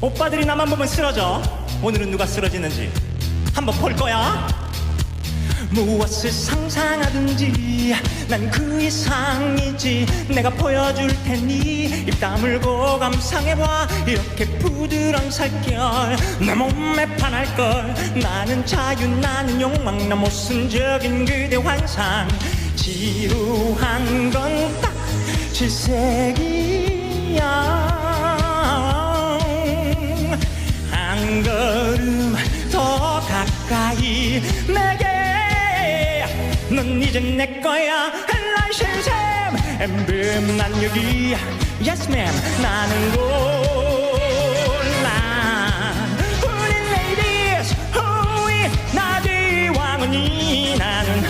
오빠들이 나만 보면 쓰러져. 오늘은 누가 쓰러지는지 한번 볼 거야. 무엇을 상상하든지 난 그 이상이지. 내가 보여줄 테니 입 다물고 감상해봐. 이렇게 부드러운 살결 내 몸에 반할 걸. 나는 자유 나는 욕망. 나 모순적인 그대 환상. 지루한 건 딱 질색이 내게. 넌 이제 내 거야. 신샘 엠블 난 여기. Yes ma'am. 나는 골라 우리 ladies. 후이 나의 왕은이. 나는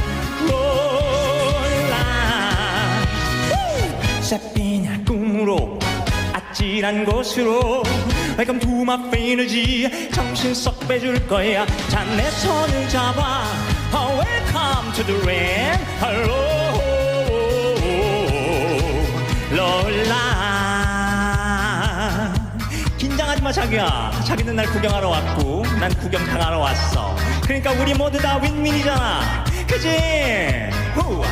몰라 새삐냐 꿈으로 아찔한 곳으로 Welcome to my fantasy 정신 썩 빼줄 거야. 자내 손을 잡아. Oh, Welcome to the rain. Hello. 롤라. 긴장하지 마 자기야. 자기는 날 구경하러 왔고 난 구경 당하러 왔어. 그러니까 우리 모두 다 윈윈이잖아. 그지? 후.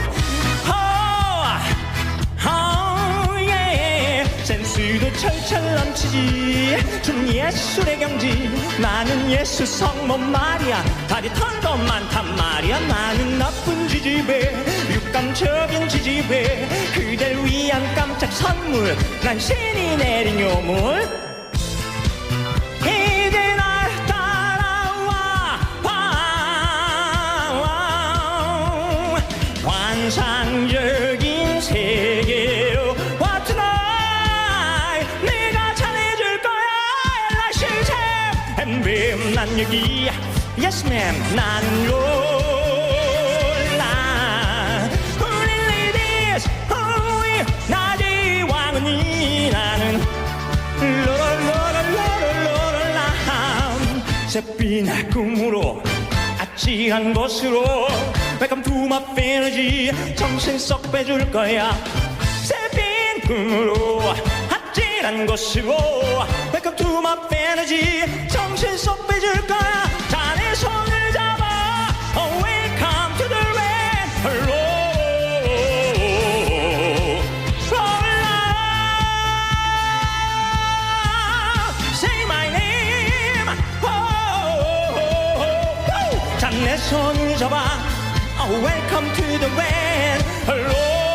센스도 철철 넘치지. 좀 예술의 경지. 나는 예술 성모 말이야 다리 털도 많단 말이야. 나는 나쁜 지지배. 육감적인 지지배. 그댈 위한 깜짝 선물. 난 신이 내린 요물. 이제 날 따라와. 와. 환상적 엠빔 난 여기. Yes ma'am. 나는 롤라. 우리 ladies 우리 나의 왕은이 나는 로롤로롤로롤로롤라 새빛의 꿈으로 아찔한 곳으로 Welcome to my fantasy. 정신 썩 빼줄 거야. 새빛 꿈으로 아찔한 곳으로 Welcome to my fantasy 썩 빼줄 거야 자네 손을 잡아 oh, Welcome to the red roll Say my name oh, 자내 손을 잡아 oh, Welcome to the red roll